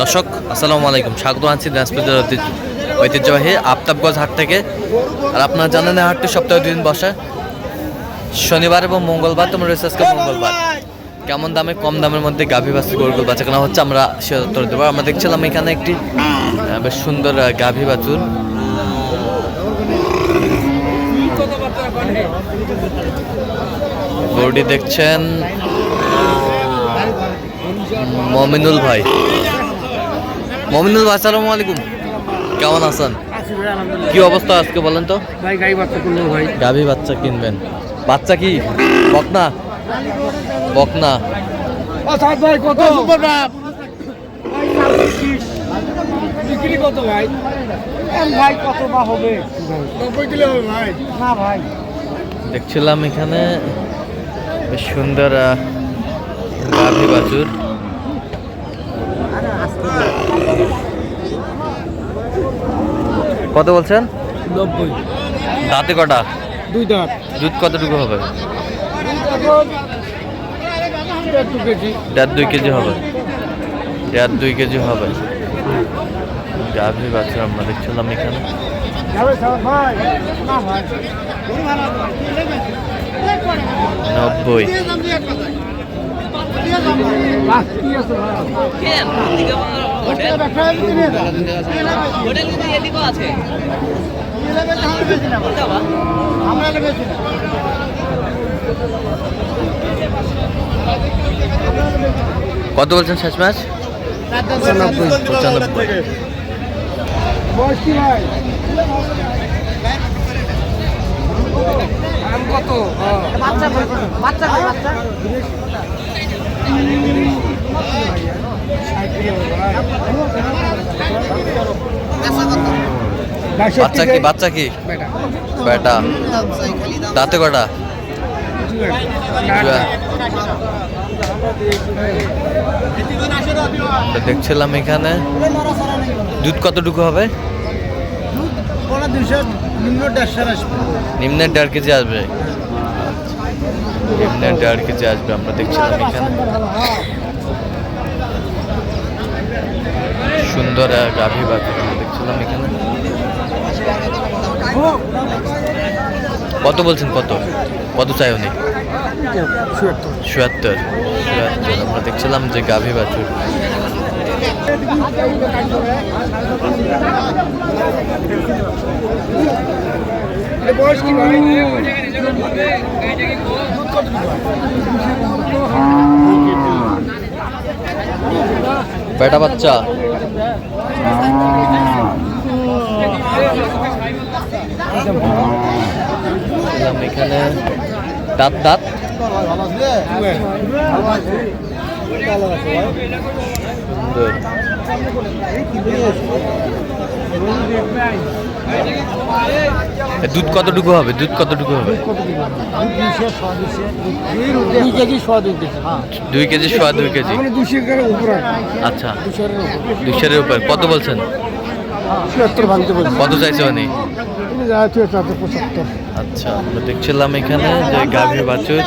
দর্শক, আসসালামু আলাইকুম। স্বাগত আছি দিনাজপুরের ঐতিহ্যবাহী আফতাবগঞ্জ হাট থেকে। আর আপনারা জানেন হাটটি সপ্তাহে দুই দিন বসে। শনিবার এবং মঙ্গলবার, তোমরা রয়েছে আজকে মঙ্গলবার। কেমন দামে, কম দামের মধ্যে গাভী বাচ্চা গরুগুলো বাচ্চা কেনা হচ্ছে, আমরা সে উত্তর দেবো। আমরা দেখছিলাম এখানে একটি বেশ সুন্দর গাভী বাছুর। গরুটি দেখছেন মমিনুল ভাই। মমিনুল ভাই আসসালামু আলাইকুম। কেমন আছেন? কি অবস্থা আজকে বলেন তো? ভাই গাই বাচ্চা ভাই। গাভী বাচ্চা কিনবেন। বাচ্চা কি? বকনা? বকনা। সাত ভাই কত? বিক্রি কত ভাই? ভাই কত বা হবে? নব্বই কিলো হবে ভাই। না ভাই। দেখছিলাম এখানে বেশ সুন্দর গাভী বাছুর। কত বলছেন? নব্বই। দাঁতে কটা? দুই দাঁত দুধ কতটুকু হবে? দেড় দুই কেজি হবে। দেড় দুই কেজি হবে। গাভী বাছুর আমরা দেখছিলাম এখানে। যাবে না কত বলছেন শেষ ম্যাচ? পঁচানব্বই পঁচানব্বই। কত বাচ্চা বাচ্চা বাচ্চা। বাচ্চা কি বাচ্চা কি? বেটা। দাঁতে কটা দেখছিলাম এখানে। দুধ কতটুকু হবে? নিম্নের দেড় কেজি আসবে। নিম্নের দেড় কেজি আসবে আমরা দেখছিলাম এখানে। সুন্দর আহ, গাভী আমরা দেখছিলাম এখানে। কত বলছেন কত? কত চাই উনি? চুয়াত্তর চুয়াত্তর আমরা দেখছিলাম যে গাভী বাছুর। বেটা বাচ্চা। এখানে দাঁত দাঁত। সুন্দর। দুধ কতটুকু হবে? দুধ কতটুকু হবে? দুই কেজি সোয়া দুই কেজি হ্যাঁ। দুই কেজি সোয়া দুই মানে আচ্ছা। দুশোর উপরে। কত বলছেন? কত চাইছে পঁচাত্তর। আচ্ছা আমরা দেখছিলাম এখানে যে গাভীর বাছুর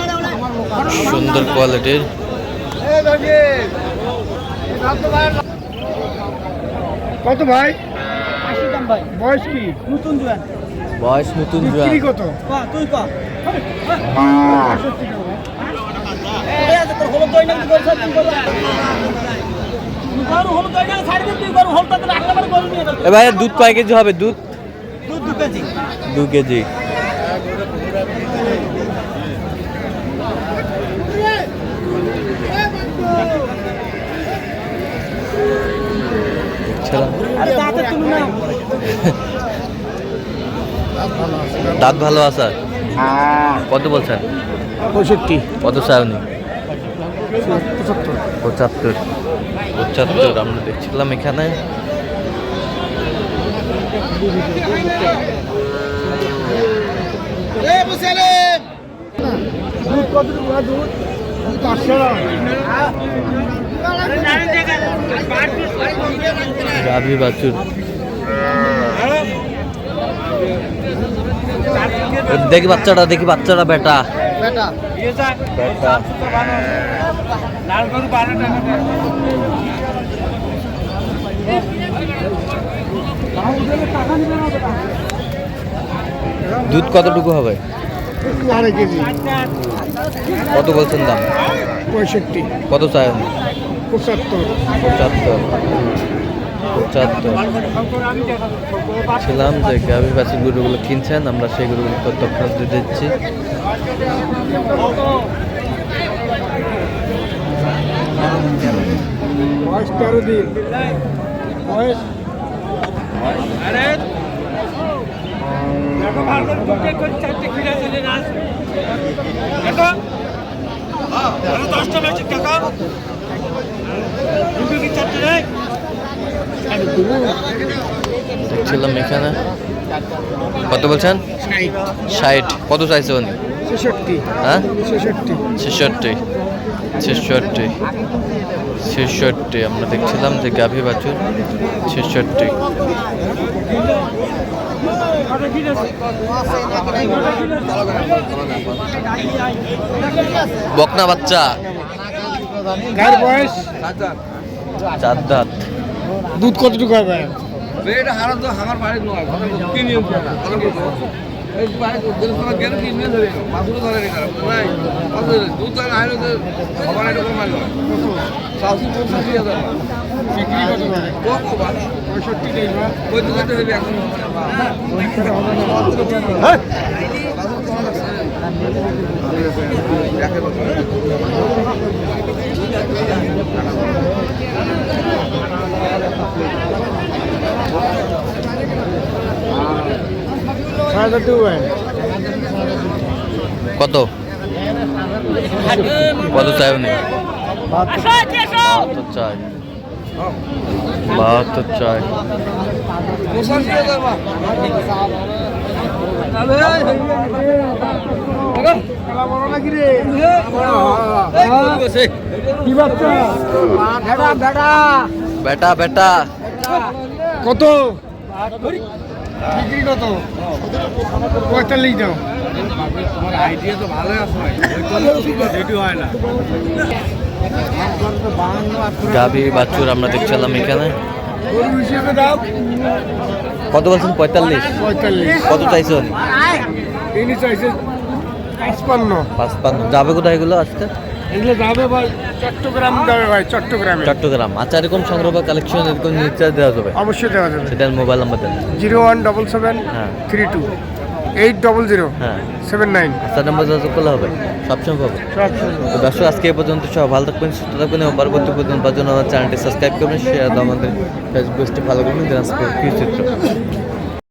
সুন্দর কোয়ালিটির। কত ভাই? বয়স কি? নতুন জোয়ান। বয়স নতুন জোয়ান। কত? তুই কর এ ভাই দুধ কয় কেজি হবে? দুধ দু কেজি। দু কেজি। তুলনা দাঁত ভালো আছে? কত বলছেন? পঁয়ষট্টি। কত চাই উনি পঁচাত্তর। পঁচাত্তর আমরা দেখছিলাম এখানে। দুধ গাভী বাছুর। দেখি বাচ্চাটা দেখি বাচ্চাটা বেটা। দুধ কতটুকু হবে? কত বলছেন দাম? পঁয়ষট্টি। কত চাই পঁচাত্তর। পঁচাত্তর। পঁচাত্তর। ছিলাম যে গাভী বাসি গরুগুলো কিনছেন আমরা সেই গরুগুলো তথ্য দিয়ে দিচ্ছি। বয়স তেরো দিন। বয়স? দেখছিলাম এখানে। কত বলছেন? ষাট। কত চাইছে উনি? ছেষট্টি। হ্যাঁ? ছেষট্টি। ছেষট্টি। ছেষট্টি। ছেষট্টি। আমরা দেখছিলাম যে গাভী বাছুর ছেষট্টি। বকনা বাচ্চা। গায়ের বয়স? চার দাঁত। দুধ কতটুকু হবে? পঁয়ষট্টি কত? কত চাই উনি? বাহাত্তর চাই। বাহাত্তর চাই। কি বাচ্চা? ভেড়া ভেড়া বেটা বেটা। কত? বিক্রি কত? পঁয়তাল্লিশ দাও। তোমার আইডিয়া তো ভালো আছে হয় না গাভী বাছুর আমরা দেখছিলাম এখানে। কত বলছেন? পঁয়তাল্লিশ। পঁয়তাল্লিশ। কত চাইছেন ইনি চাইছে পাঁচপান্ন। পাঁচপান্ন। যাবে কোথায় এগুলো আজকে? এগুলো যাবে ভাই চট্টগ্রাম যাবে ভাই চট্টগ্রামে। চট্টগ্রাম। আচ্ছা এরকম সংগ্রহ বা কালেকশন এরকম নির্দেশ দেওয়া যাবে? অবশ্যই দেওয়া যাবে। সেটার মোবাইল নাম্বার দেন। জিরো ওয়ান ডবল সেভেন হ্যাঁ। Three two eight double zero হ্যাঁ। Seven nine. নাম্বার যোগাযোগ করলে হবে? সবসময় পাবো সব তো দর্শক আজকে এ পর্যন্ত সব ভালো থাকবেন সুস্থ থাকবেন এবং পরবর্তী পর্যন্ত জন্য আমার চ্যানেলটি সাবস্ক্রাইব করবেন শেয়ার আমাদের ফেসবুক পেজটি ফলো করবেন দিনাজপুর কি চিত্র